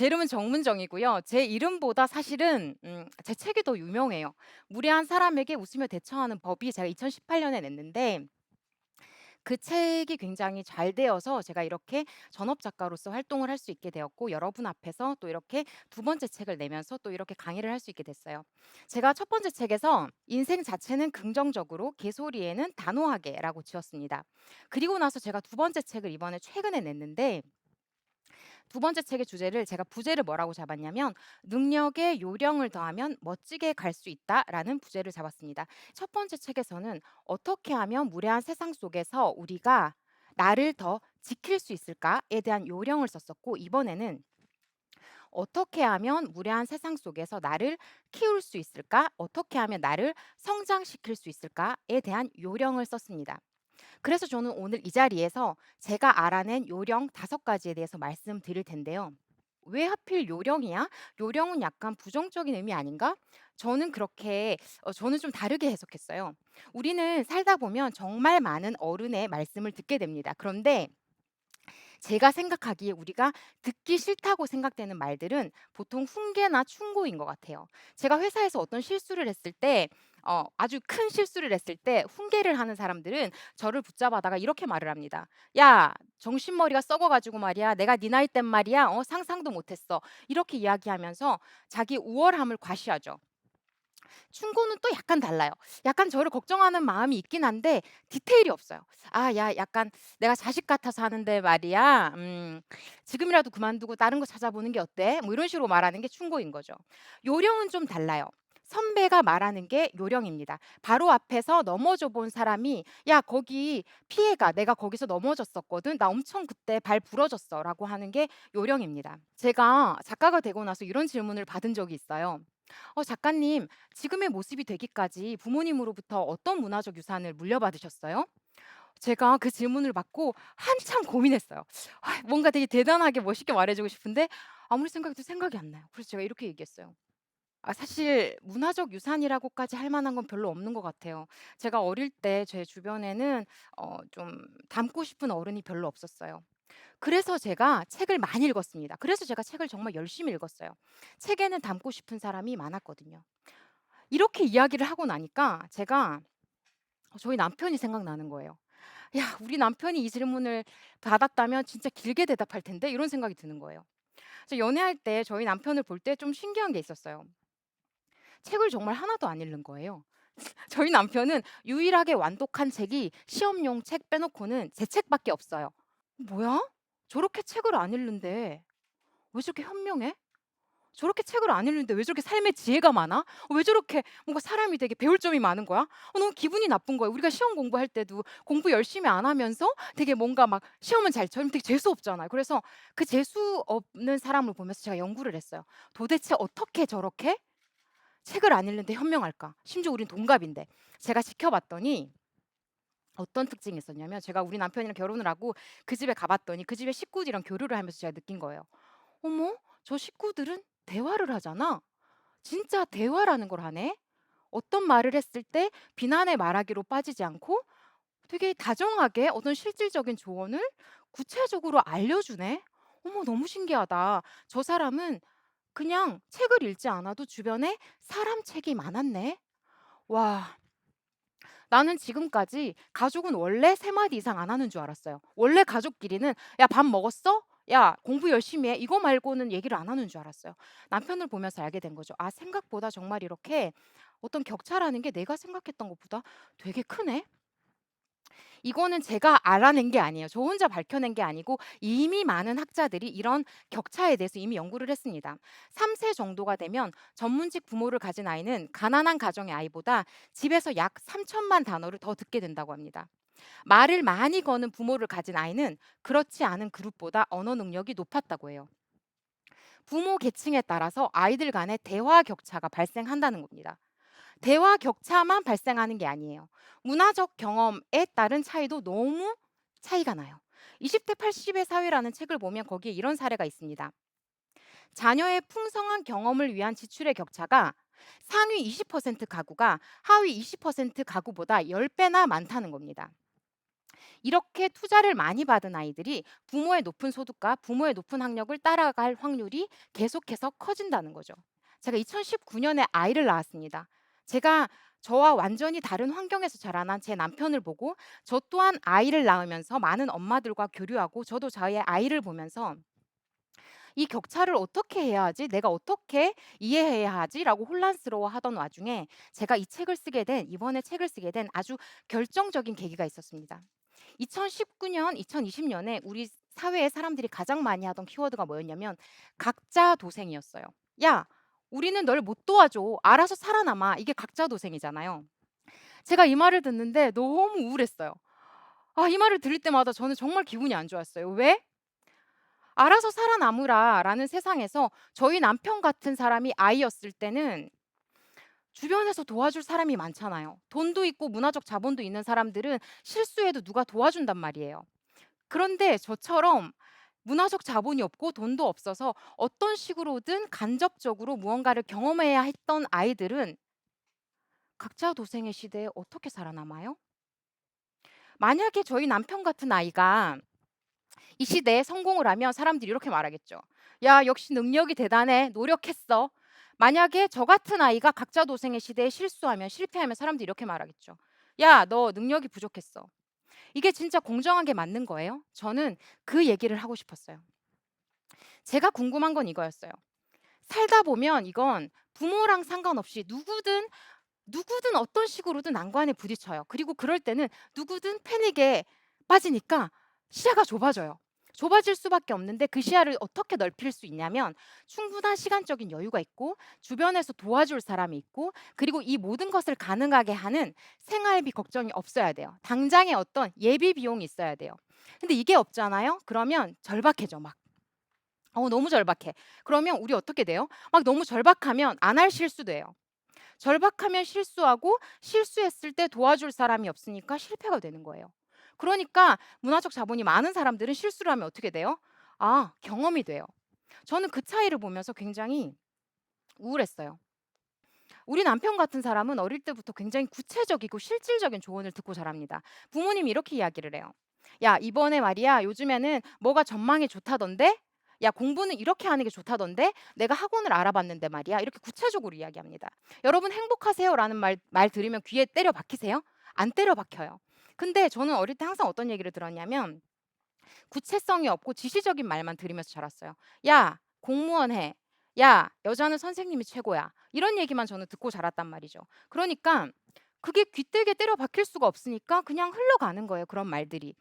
제 이름은 정문정이고요. 제 이름보다 사실은 음 제 책이 더 유명해요. 무례한 사람에게 웃으며 대처하는 법이 제가 2018 년에 냈는데 그 책이 굉장히 잘 되어서 제가 이렇게 전업 작가로서 활동을 할 수 있게 되었고 여러분 앞에서 또 이렇게 두 번째 책을 내면서 또 이렇게 강의를 할 수 있게 됐어요. 제가 첫 번째 책에서 인생 자체는 긍정적으로 개소리에는 단호하게라고 지었습니다. 그리고 나서 제가 두 번째 책을 이번에 최근에 냈는데 두 번째 책의 주제를 제가 부제를 뭐라고 잡았냐면 "능력에 요령을 더하면 멋지게 갈 수 있다."라는 부제를 잡았습니다. 첫 번째 책에서는 어떻게 하면 무례한 세상 속에서 우리가 '나를 더 지킬 수 있을까?'에 대한 요령을 썼었고 이번에는 '어떻게 하면 무례한 세상 속에서 나를 키울 수 있을까? 어떻게 하면 나를 성장시킬 수 있을까?'에 대한 요령을 썼습니다. 그래서 저는 오늘 이 자리에서 제가 알아낸 요령 다섯 가지에 대해서 말씀드릴 텐데요. 왜 하필 요령이야? 요령은 약간 부정적인 의미 아닌가? 저는 그렇게 어 저는 좀 다르게 해석했어요. 우리는 살다 보면 정말 많은 어른의 말씀을 듣게 됩니다. 그런데 제가 생각하기에 우리가 듣기 싫다고 생각되는 말들은 보통 훈계나 충고인 것 같아요. 제가 회사에서 어떤 실수를 했을 때 어 아주 큰 실수를 했을 때 훈계를 하는 사람들은 저를 붙잡아다가 이렇게 말을 합니다. "야 정신머리가 썩어 가지고 말이야. 내가 네 나이 땐 말이야 어 상상도 못 했어." 이렇게 이야기하면서 자기 우월함을 과시하죠. 충고는 또 약간 달라요. 약간 저를 걱정하는 마음이 있긴 한데 디테일이 없어요. "아 야 약간 내가 자식 같아서 하는데 말이야. 음 지금이라도 그만두고 다른 거 찾아보는 게 어때?" 뭐 이런 식으로 말하는 게 충고인 거죠. 요령은 좀 달라요. 선배가 말하는 게 요령입니다. 바로 앞에서 넘어져 본 사람이 "야 거기 피해 가. 내가 거기서 넘어졌었거든. 나 엄청 그때 발 부러졌어."라고 하는 게 요령입니다. 제가 작가가 되고 나서 이런 질문을 받은 적이 있어요. "어 작가님 지금의 모습이 되기까지 부모님으로부터 어떤 문화적 유산을 물려받으셨어요?" 제가 그 질문을 받고 한참 고민했어요. 아 뭔가 되게 대단하게 멋있게 말해 주고 싶은데 아무리 생각해도 생각이 안 나요. 그래서 제가 이렇게 얘기했어요. 아 사실 문화적 유산이라고까지 할 만한 건 별로 없는 것 같아요. 제가 어릴 때 제 주변에는 어 좀 닮고 싶은 어른이 별로 없었어요. 그래서 제가 책을 많이 읽었습니다. 그래서 제가 책을 정말 열심히 읽었어요. 책에는 닮고 싶은 사람이 많았거든요. 이렇게 이야기를 하고 나니까 제가 어 저희 남편이 생각나는 거예요. '야 우리 남편이 이 질문을 받았다면 진짜 길게 대답할 텐데.' 이런 생각이 드는 거예요. 연애할 때 저희 남편을 볼 때 좀 신기한 게 있었어요. 책을 정말 하나도 안 읽는 거예요. 저희 남편은 유일하게 완독한 책이 시험용 책 빼놓고는 제 책밖에 없어요. 뭐야? 저렇게 책을 안 읽는데 왜 저렇게 현명해? 저렇게 책을 안 읽는데 왜 저렇게 삶의 지혜가 많아? 어왜 저렇게 뭔가 사람이 되게 배울 점이 많은 거야? 어 너무 기분이 나쁜 거예요. 우리가 시험 공부할 때도 공부 열심히 안 하면서 되게 뭔가 막 시험은 잘 쳐면 되게 재수 없잖아요. 그래서 그 재수 없는 사람을 보면서 제가 연구를 했어요. 도대체 어떻게 저렇게 책을 안 읽는데 현명할까? 심지어 우린 동갑인데. 제가 지켜봤더니 어떤 특징이 있었냐면 제가 우리 남편이랑 결혼을 하고 그 집에 가 봤더니 그 집의 식구들이랑 교류를 하면서 제가 느낀 거예요. '어머 저 식구들은 대화를 하잖아. 진짜 대화라는 걸 하네. 어떤 말을 했을 때 비난의 말하기로 빠지지 않고 되게 다정하게 어떤 실질적인 조언을 구체적으로 알려주네. 어머 너무 신기하다. 저 사람은 그냥 책을 읽지 않아도 주변에 사람 책이 많았네. 와 나는 지금까지 가족은 원래 세 마디 이상 안 하는 줄 알았어요. 원래 가족끼리는 "야 밥 먹었어? 야 공부 열심히 해." 이거 말고는 얘기를 안 하는 줄 알았어요. 남편을 보면서 알게 된 거죠. '아 생각보다 정말 이렇게 어떤 격차라는 게 내가 생각했던 것보다 되게 크네.' 이거는 제가 알아낸 게 아니에요. 저 혼자 밝혀낸 게 아니고 이미 많은 학자들이 이런 격차에 대해서 이미 연구를 했습니다. 3세 정도가 되면 전문직 부모를 가진 아이는 가난한 가정의 아이보다 집에서 약 3천만 단어를 더 듣게 된다고 합니다. 말을 많이 거는 부모를 가진 아이는 그렇지 않은 그룹보다 언어 능력이 높았다고 해요. 부모 계층에 따라서 아이들 간의 대화 격차가 발생한다는 겁니다. 대화 격차만 발생하는 게 아니에요. 문화적 경험에 따른 차이도 너무 차이가 나요. 20대 80의 사회라는 책을 보면 거기에 이런 사례가 있습니다. 자녀의 풍성한 경험을 위한 지출의 격차가 상위 20% 가구가 하위 20% 가구보다 10배나 많다는 겁니다. 이렇게 투자를 많이 받은 아이들이 부모의 높은 소득과 부모의 높은 학력을 따라갈 확률이 계속해서 커진다는 거죠. 제가 2019년에 아이를 낳았습니다. 제가 저와 완전히 다른 환경에서 자라난 제 남편을 보고 저 또한 아이를 낳으면서 많은 엄마들과 교류하고 저도 저의 아이를 보면서 이 격차를 어떻게 해야 하지? 내가 어떻게 이해해야 하지?라고 혼란스러워하던 와중에 제가 이 책을 쓰게 된 이번에 책을 쓰게 된 아주 결정적인 계기가 있었습니다. 2019년, 2020년에 우리 사회에 사람들이 가장 많이 하던 키워드가 뭐였냐면 각자 도생이었어요. 야, 우리는 널 못 도와줘. 알아서 살아남아. 이게 각자 도생이잖아요. 제가 이 말을 듣는데 너무 우울했어요. 아, 이 말을 들을 때마다 저는 정말 기분이 안 좋았어요. 왜? 알아서 살아남으라 라는 세상에서 저희 남편 같은 사람이 아이였을 때는 주변에서 도와줄 사람이 많잖아요. 돈도 있고 문화적 자본도 있는 사람들은 실수해도 누가 도와준단 말이에요. 그런데 저처럼 문화적 자본이 없고 돈도 없어서 어떤 식으로든 간접적으로 무언가를 경험해야 했던 아이들은 각자 도생의 시대에 어떻게 살아남아요? 만약에 저희 남편 같은 아이가 이 시대에 성공을 하면 사람들이 이렇게 말하겠죠. 야, 역시 능력이 대단해. 노력했어. 만약에 저 같은 아이가 각자 도생의 시대에 실수하면 실패하면 사람들이 이렇게 말하겠죠. 야, 너 능력이 부족했어. 이게 진짜 공정한 게 맞는 거예요? 저는 그 얘기를 하고 싶었어요. 제가 궁금한 건 이거였어요. 살다 보면 이건 부모랑 상관없이 누구든 누구든 어떤 식으로든 난관에 부딪혀요. 그리고 그럴 때는 누구든 패닉에 빠지니까 시야가 좁아져요. 좁아질 수밖에 없는데 그 시야를 어떻게 넓힐 수 있냐면 충분한 시간적인 여유가 있고 주변에서 도와줄 사람이 있고 그리고 이 모든 것을 가능하게 하는 생활비 걱정이 없어야 돼요. 당장에 어떤 예비 비용이 있어야 돼요. 근데 이게 없잖아요. 그러면 절박해져 막. 어 너무 절박해. 그러면 우리 어떻게 돼요? 막 너무 절박하면 안 할 실수도 해요. 절박하면 실수하고 실수했을 때 도와줄 사람이 없으니까 실패가 되는 거예요. 그러니까 문화적 자본이 많은 사람들은 실수를 하면 어떻게 돼요? 아, 경험이 돼요. 저는 그 차이를 보면서 굉장히 우울했어요. 우리 남편 같은 사람은 어릴 때부터 굉장히 구체적이고 실질적인 조언을 듣고 자랍니다. 부모님이 이렇게 이야기를 해요. 야, 이번에 말이야, 요즘에는 뭐가 전망이 좋다던데? 야, 공부는 이렇게 하는 게 좋다던데? 내가 학원을 알아봤는데 말이야. 이렇게 구체적으로 이야기합니다. 여러분 행복하세요? 라는 말, 말 들으면 귀에 때려 박히세요? 안 때려 박혀요. 근데 저는 어릴 때 항상 어떤 얘기를 들었냐면 구체성이 없고 지시적인 말만 들으면서 자랐어요. 야, 공무원 해. 야, 여자는 선생님이 최고야. 이런 얘기만 저는 듣고 자랐단 말이죠. 그러니까 그게 귀때게 때려 박힐 수가 없으니까 그냥 흘러가는 거예요. 그런 말들이.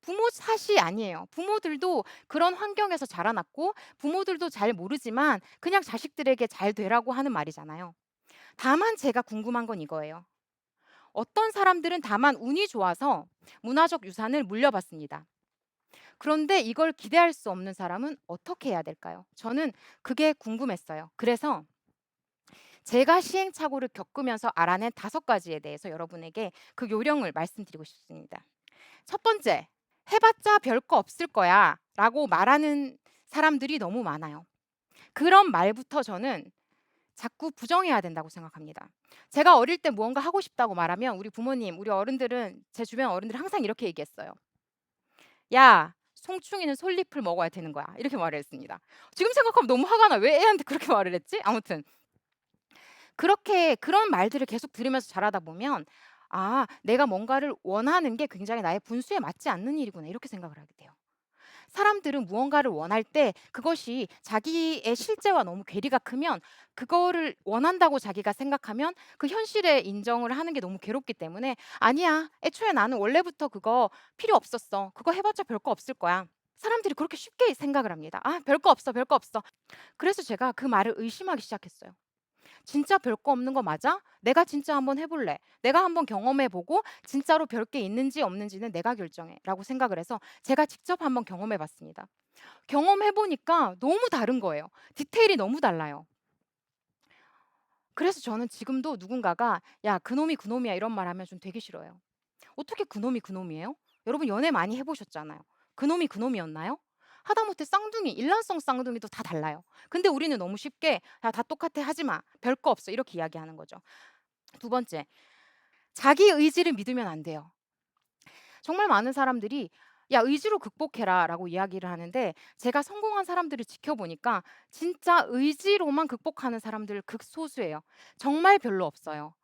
부모 탓이 아니에요. 부모들도 그런 환경에서 자라났고 부모들도 잘 모르지만 그냥 자식들에게 잘 되라고 하는 말이잖아요. 다만 제가 궁금한 건 이거예요. 어떤 사람들은 다만 운이 좋아서 문화적 유산을 물려받습니다. 그런데 이걸 기대할 수 없는 사람은 어떻게 해야 될까요? 저는 그게 궁금했어요. 그래서 제가 시행착오를 겪으면서 알아낸 다섯 가지에 대해서 여러분에게 그 요령을 말씀드리고 싶습니다. 첫 번째, 해봤자 별거 없을 거야 라고 말하는 사람들이 너무 많아요. 그런 말부터 저는 자꾸 부정해야 된다고 생각합니다. 제가 어릴 때 무언가 하고 싶다고 말하면 우리 부모님, 우리 어른들은 제 주변 어른들은 항상 이렇게 얘기했어요. 야, 송충이는 솔잎을 먹어야 되는 거야. 이렇게 말을 했습니다. 지금 생각하면 너무 화가 나. 왜 애한테 그렇게 말을 했지? 아무튼 그렇게 그런 말들을 계속 들으면서 자라다 보면 아, 내가 뭔가를 원하는 게 굉장히 나의 분수에 맞지 않는 일이구나. 이렇게 생각을 하게 돼요. 사람들은 무언가를 원할 때 그것이 자기의 실제와 너무 괴리가 크면 그거를 원한다고 자기가 생각하면 그 현실에 인정을 하는 게 너무 괴롭기 때문에 아니야. 애초에 나는 원래부터 그거 필요 없었어. 그거 해봤자 별거 없을 거야. 사람들이 그렇게 쉽게 생각을 합니다. 아, 별거 없어, 별거 없어. 그래서 제가 그 말을 의심하기 시작했어요. 진짜 별거 없는 거 맞아? 내가 진짜 한번 해볼래. 내가 한번 경험해보고 진짜로 별 게 있는지 없는지는 내가 결정해. 라고 생각을 해서 제가 직접 한번 경험해봤습니다. 경험해보니까 너무 다른 거예요. 디테일이 너무 달라요. 그래서 저는 지금도 누군가가 야, 그놈이 그놈이야 이런 말 하면 좀 되게 싫어요. 어떻게 그놈이 그놈이에요? 여러분 연애 많이 해보셨잖아요. 그놈이 그놈이었나요? 하다못해 쌍둥이, 일란성 쌍둥이도 다 달라요. 근데 우리는 너무 쉽게 야, 다 똑같아 하지 마. 별거 없어. 이렇게 이야기하는 거죠. 두 번째. 자기 의지를 믿으면 안 돼요. 정말 많은 사람들이 "야 의지로 극복해라."라고 이야기를 하는데 제가 성공한 사람들을 지켜보니까 진짜 의지로만 극복하는 사람들 극소수예요. 정말 별로 없어요.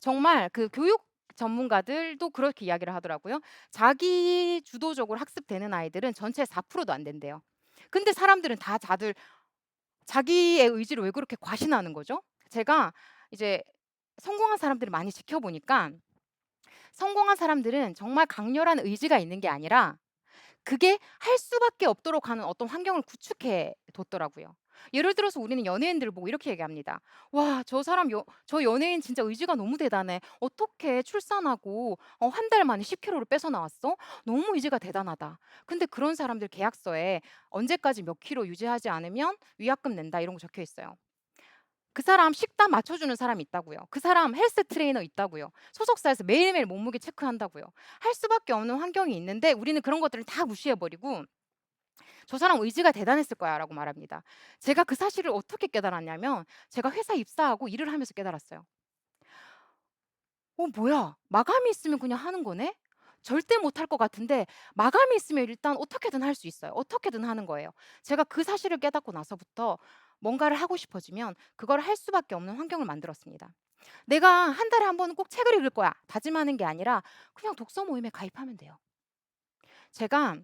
정말 그 교육 전문가들도 그렇게 이야기를 하더라고요. 자기 주도적으로 학습되는 아이들은 전체의 4%도 안 된대요. 근데 사람들은 다 다들 자기의 의지를 왜 그렇게 과신하는 거죠? 제가 이제 성공한 사람들을 많이 지켜보니까 성공한 사람들은 정말 강렬한 의지가 있는 게 아니라 그게 할 수밖에 없도록 하는 어떤 환경을 구축해 뒀더라고요. 예를 들어서 우리는 연예인들 보고 이렇게 얘기합니다. "와 저 사람 여 저 연예인 진짜 의지가 너무 대단해. 어떻게 출산하고 어 한 달 만에 10 킬로를 빼서 나왔어? 너무 의지가 대단하다." 근데 그런 사람들 계약서에 언제까지 몇 킬로 유지하지 않으면 위약금 낸다 이런 거 적혀 있어요. 그 사람 식단 맞춰주는 사람이 있다고요. 그 사람 헬스 트레이너 있다고요. 소속사에서 매일매일 몸무게 체크한다고요. 할 수밖에 없는 환경이 있는데 우리는 그런 것들을 다 무시해 버리고 " 저 사람 의지가 대단했을 거야."라고 말합니다. 제가 그 사실을 어떻게 깨달았냐면 제가 회사 입사하고 일을 하면서 깨달았어요. '어 뭐야. 마감이 있으면 그냥 하는 거네? 절대 못할 것 같은데 마감이 있으면 일단 어떻게든 할 수 있어요. 어떻게든 하는 거예요.' 제가 그 사실을 깨닫고 나서부터 뭔가를 하고 싶어지면 그걸 할 수밖에 없는 환경을 만들었습니다. '내가 한 달에 한 번은 꼭 책을 읽을 거야.' 다짐하는 게 아니라 그냥 독서 모임에 가입하면 돼요. 제가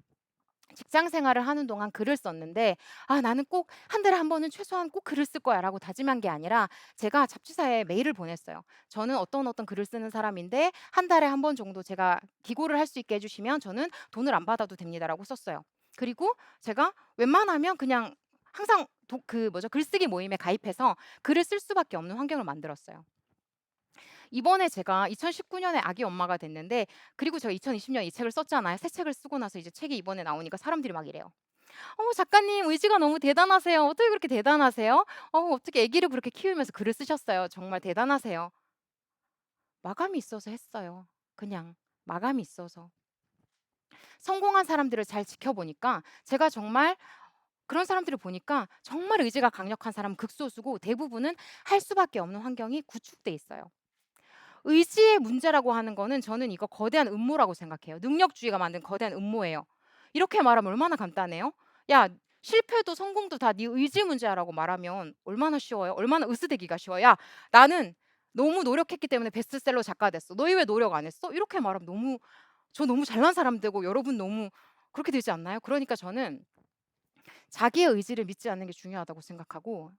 직장 생활을 하는 동안 글을 썼는데 '아 나는 꼭한 달에 한 번은 최소한 꼭 글을 쓸 거야.'라고 다짐한 게 아니라 제가 잡지사에 메일을 보냈어요. "저는 어떤 어떤 글을 쓰는 사람인데 한 달에 한번 정도 제가 기고를 할 수 있게 해 주시면 저는 돈을 안 받아도 됩니다."라고 썼어요. 그리고 제가 웬만하면 그냥 항상 도 그 뭐죠? 글쓰기 모임에 가입해서 글을 쓸 수밖에 없는 환경을 만들었어요. 이번에 제가 2019 년에 아기 엄마가 됐는데 그리고 제가 2020 년에 이 책을 썼잖아요. 새 책을 쓰고 나서 이제 책이 이번에 나오니까 사람들이 막 이래요. "어머 작가님 의지가 너무 대단하세요. 어떻게 그렇게 대단하세요? 어 어떻게 아기를 그렇게 키우면서 글을 쓰셨어요. 정말 대단하세요." 마감이 있어서 했어요. 그냥 마감이 있어서. 성공한 사람들을 잘 지켜보니까 제가 정말 그런 사람들을 보니까 정말 의지가 강력한 사람은 극소수고 대부분은 할 수밖에 없는 환경이 구축돼 있어요. 의지의 문제라고 하는 거는 저는 이거 거대한 음모라고 생각해요. 능력주의가 만든 거대한 음모예요. 이렇게 말하면 얼마나 간단해요? "야 실패도 성공도 다 네 의지 문제야."라고 말하면 얼마나 쉬워요? 얼마나 으스대기가 쉬워요. "야 나는 너무 노력했기 때문에 베스트셀러 작가가 됐어. 너희 왜 노력 안 했어?" 이렇게 말하면 너무 저 너무 잘난 사람 되고 여러분 너무 그렇게 되지 않나요? 그러니까 저는 자기의 의지를 믿지 않는 게 중요하다고 생각하고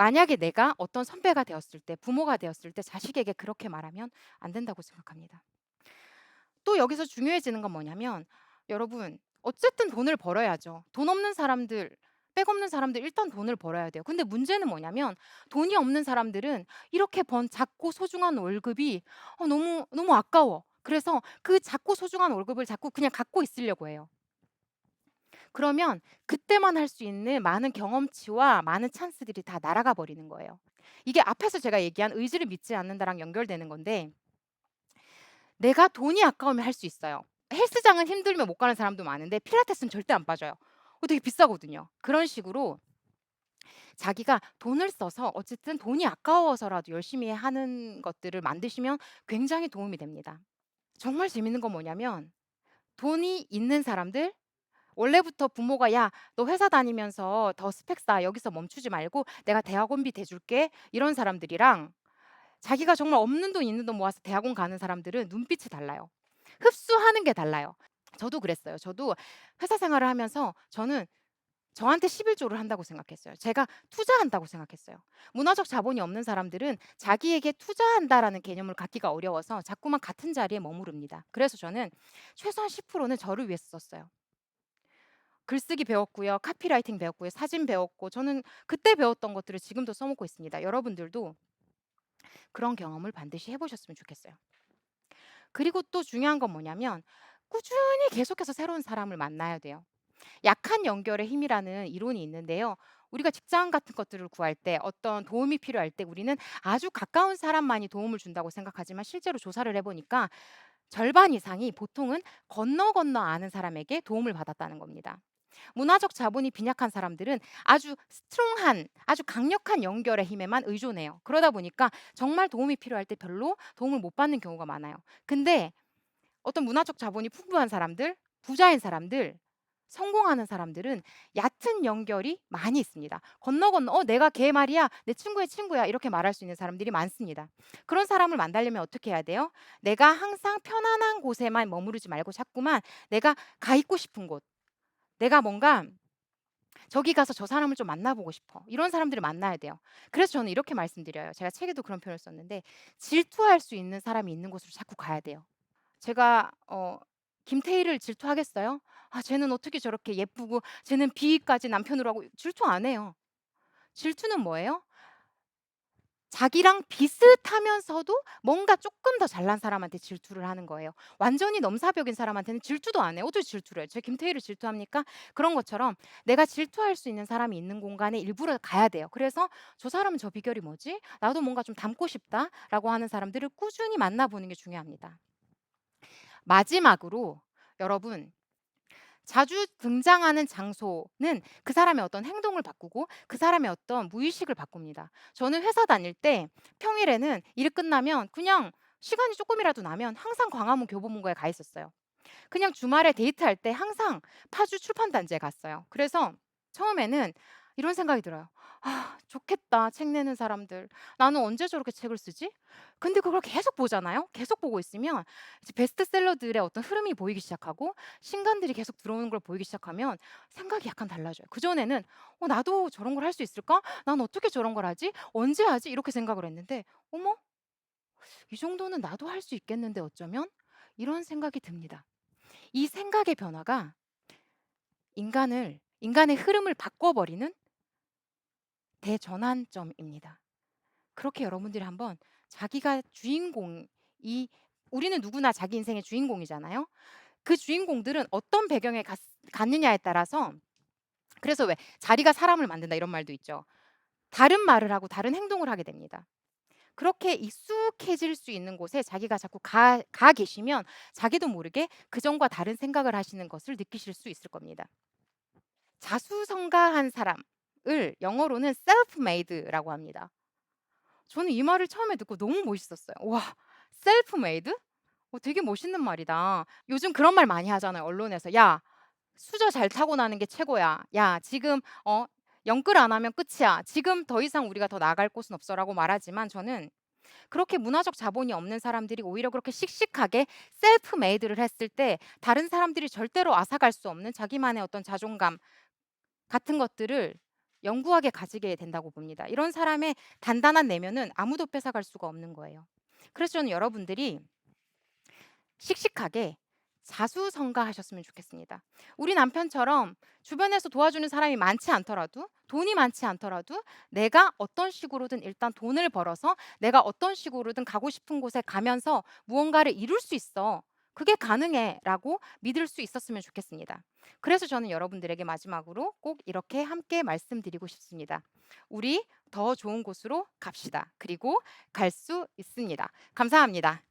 만약에 내가 어떤 선배가 되었을 때 부모가 되었을 때 자식에게 그렇게 말하면 안 된다고 생각합니다. 또 여기서 중요해지는 건 뭐냐면 여러분 어쨌든 돈을 벌어야죠. 돈 없는 사람들 백 없는 사람들 일단 돈을 벌어야 돼요. 근데 문제는 뭐냐면 돈이 없는 사람들은 이렇게 번 작고 소중한 월급이 어 너무 너무 아까워. 그래서 그 작고 소중한 월급을 자꾸 그냥 갖고 있으려고 해요. 그러면 그때만 할 수 있는 많은 경험치와 많은 찬스들이 다 날아가 버리는 거예요. 이게 앞에서 제가 얘기한 의지를 믿지 않는다랑 연결되는 건데 내가 돈이 아까우면 할 수 있어요. 헬스장은 힘들면 못 가는 사람도 많은데 필라테스는 절대 안 빠져요. 어 되게 비싸거든요. 그런 식으로 자기가 돈을 써서 어쨌든 돈이 아까워서라도 열심히 하는 것들을 만드시면 굉장히 도움이 됩니다. 정말 재밌는 건 뭐냐면 돈이 있는 사람들 원래부터 부모가 "야 너 회사 다니면서 더 스펙 쌓아. 여기서 멈추지 말고 내가 대학원비 대줄게." 이런 사람들이랑 자기가 정말 없는 돈 있는 돈 모아서 대학원 가는 사람들은 눈빛이 달라요. 흡수하는 게 달라요. 저도 그랬어요. 저도 회사 생활을 하면서 저는 저한테 11조를 한다고 생각했어요. 제가 투자한다고 생각했어요. 문화적 자본이 없는 사람들은 자기에게 투자한다라는 개념을 갖기가 어려워서 자꾸만 같은 자리에 머무릅니다. 그래서 저는 최소한 10%는 저를 위해서 썼어요. 글쓰기 배웠고요. 카피라이팅 배웠고요. 사진 배웠고 저는 그때 배웠던 것들을 지금도 써먹고 있습니다. 여러분들도 그런 경험을 반드시 해 보셨으면 좋겠어요. 그리고 또 중요한 건 뭐냐면 꾸준히 계속해서 새로운 사람을 만나야 돼요. 약한 연결의 힘이라는 이론이 있는데요. 우리가 직장 같은 것들을 구할 때 어떤 도움이 필요할 때 우리는 아주 가까운 사람만이 도움을 준다고 생각하지만 실제로 조사를 해 보니까 절반 이상이 보통은 건너 건너 아는 사람에게 도움을 받았다는 겁니다. 문화적 자본이 빈약한 사람들은 아주 스트롱한 아주 강력한 연결의 힘에만 의존해요. 그러다 보니까 정말 도움이 필요할 때 별로 도움을 못 받는 경우가 많아요. 근데 어떤 문화적 자본이 풍부한 사람들, 부자인 사람들, 성공하는 사람들은 얕은 연결이 많이 있습니다. 건너 건너 "어 내가 걔 말이야. 내 친구의 친구야." 이렇게 말할 수 있는 사람들이 많습니다. 그런 사람을 만나려면 어떻게 해야 돼요? 내가 항상 편안한 곳에만 머무르지 말고 자꾸만 내가 가 있고 싶은 곳, 내가 뭔가 '저기 가서 저 사람을 좀 만나 보고 싶어.' 이런 사람들을 만나야 돼요. 그래서 저는 이렇게 말씀드려요. 제가 책에도 그런 표현을 썼는데 질투할 수 있는 사람이 있는 곳으로 자꾸 가야 돼요. 제가 어 김태희를 질투하겠어요? '아 쟤는 어떻게 저렇게 예쁘고 쟤는 B까지 남편으로 하고' 질투 안 해요. 질투는 뭐예요? 자기랑 비슷하면서도 뭔가 쪼끔 더 잘난 사람한테 질투를 하는 거예요. 완전히 넘사벽인 사람한테는 질투도 안 해요. 어떻게 질투를 해요? 제가 김태희를 질투합니까? 그런 것처럼 내가 질투할 수 있는 사람이 있는 공간에 일부러 가야 돼요. 그래서 '저 사람은 저 비결이 뭐지? 나도 뭔가 좀 닮고 싶다.'라고 하는 사람들을 꾸준히 만나 보는 게 중요합니다. 마지막으로 여러분 자주 등장하는 장소는 그 사람의 어떤 행동을 바꾸고 그 사람의 어떤 무의식을 바꿉니다. 저는 회사 다닐 때 평일에는 일 끝나면 그냥 시간이 쪼끔이라도 나면 항상 광화문 교보문고에 가 있었어요. 그냥 주말에 데이트할 때 항상 파주 출판 단지에 갔어요. 그래서 처음에는 이런 생각이 들어요. ' 아 좋겠다. 책 내는 사람들. 나는 언제 저렇게 책을 쓰지?' 근데 그걸 계속 보잖아요. 계속 보고 있으면 이제 베스트셀러들의 어떤 흐름이 보이기 시작하고 신간들이 계속 들어오는 걸 보이기 시작하면 생각이 약간 달라져요. 그전에는 '어 나도 저런 걸 할 수 있을까? 난 어떻게 저런 걸 하지? 언제 하지?' 이렇게 생각을 했는데 '어머? 이 정도는 나도 할 수 있겠는데 어쩌면?' 이런 생각이 듭니다. 이 생각의 변화가 인간을 인간의 흐름을 바꿔 버리는 대전환점입니다. 그렇게 여러분들이 한번 자기가 주인공이 우리는 누구나 자기 인생의 주인공이잖아요. 그 주인공들은 어떤 배경에 갔 갔느냐에 따라서 그래서 왜 "자리가 사람을 만든다." 이런 말도 있죠. 다른 말을 하고 다른 행동을 하게 됩니다. 그렇게 익숙해질 수 있는 곳에 자기가 자꾸 가 가 계시면 자기도 모르게 그 전과 다른 생각을 하시는 것을 느끼실 수 있을 겁니다. 자수성가한 사람 을 영어로는 self-made라고 합니다. 저는 이 말을 처음에 듣고 너무 멋있었어요. '와 self-made? 어 되게 멋있는 말이다.' 요즘 그런 말 많이 하잖아요, 언론에서. "야 수저 잘 타고 나는 게 최고야. 야 지금 어 영끌 안 하면 끝이야. 지금 더 이상 우리가 더 나아갈 곳은 없어."라고 말하지만 저는 그렇게 문화적 자본이 없는 사람들이 오히려 그렇게 씩씩하게 self-made를 했을 때 다른 사람들이 절대로 앗아갈 수 없는 자기만의 어떤 자존감 같은 것들을 영구하게 가지게 된다고 봅니다. 이런 사람의 단단한 내면은 아무도 뺏어갈 수가 없는 거예요. 그래서 저는 여러분들이 씩씩하게 자수성가하셨으면 좋겠습니다. 우리 남편처럼 주변에서 도와주는 사람이 많지 않더라도 돈이 많지 않더라도 내가 어떤 식으로든 일단 돈을 벌어서 내가 어떤 식으로든 가고 싶은 곳에 가면서 무언가를 이룰 수 있어. 그게 가능해라고 믿을 수 있었으면 좋겠습니다. 그래서 저는 여러분들에게 마지막으로 꼭 이렇게 함께 말씀드리고 싶습니다. 우리 더 좋은 곳으로 갑시다. 그리고 갈 수 있습니다. 감사합니다.